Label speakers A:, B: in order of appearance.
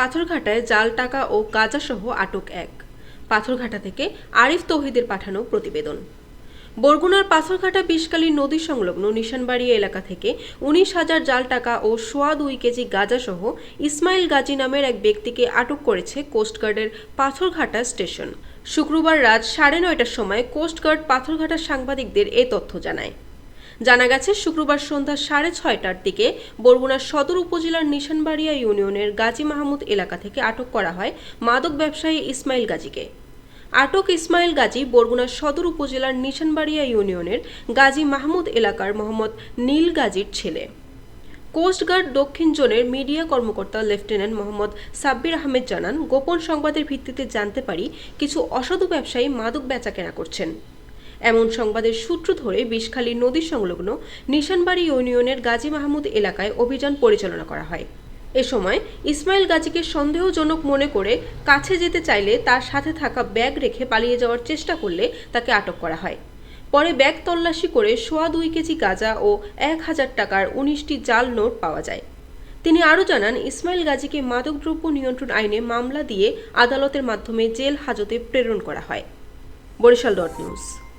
A: পাথরঘাটায় জাল, টাকা ও গাঁজাসহ আটক এক। পাথরঘাটা থেকে আরিফ তৌহিদের পাঠানো প্রতিবেদন। বরগুনার পাথরঘাটা বিষকালী নদী সংলগ্ন নিশানবাড়ি এলাকা থেকে উনিশ হাজার জাল, টাকা ও সোয়া দুই কেজি গাঁজাসহ ইসমাইল গাজী নামের এক ব্যক্তিকে আটক করেছে কোস্টগার্ডের পাথরঘাটা স্টেশন। শুক্রবার রাত সাড়ে নয়টার সময় কোস্টগার্ড পাথরঘাটা সাংবাদিকদের এ তথ্য জানায়। জানা গেছে, শুক্রবার সন্ধ্যা সাড়ে ছয়টার দিকে বরগুনার সদর উপজেলার নিশানবাড়িয়া ইউনিয়নের গাজী মাহমুদ এলাকা থেকে আটক করা হয় মাদক ব্যবসায়ী ইসমাইল গাজীকে। আটক ইসমাইল গাজী বরগুনার সদর উপজেলার নিশানবাড়িয়া ইউনিয়নের গাজী মাহমুদ এলাকার মোহাম্মদ নীল গাজীর ছেলে। কোস্টগার্ড দক্ষিণ জোনের মিডিয়া কর্মকর্তা লেফটেন্যান্ট মোহাম্মদ সাব্বির আহমেদ জানান, গোপন সংবাদের ভিত্তিতে জানতে পারি কিছু অসাধু ব্যবসায়ী মাদক বেচাকেনা করছেন। এমন সংবাদের সূত্র ধরে বিষখালী নদী সংলগ্ন নিশানবাড়ি ইউনিয়নের গাজী মাহমুদ এলাকায় অভিযান পরিচালনা করা হয়। এ সময় ইসমাইল গাজীকে সন্দেহজনক মনে করে কাছে যেতে চাইলে তার সাথে থাকা ব্যাগ রেখে পালিয়ে যাওয়ার চেষ্টা করলে তাকে আটক করা হয়। পরে ব্যাগ তল্লাশি করে সোয়া দুই কেজি গাঁজা ও এক হাজার টাকার উনিশটি জাল নোট পাওয়া যায়। তিনি আরও জানান, ইসমাইল গাজীকে মাদকদ্রব্য নিয়ন্ত্রণ আইনে মামলা দিয়ে আদালতের মাধ্যমে জেল হাজতে প্রেরণ করা হয়। Barishal dot news.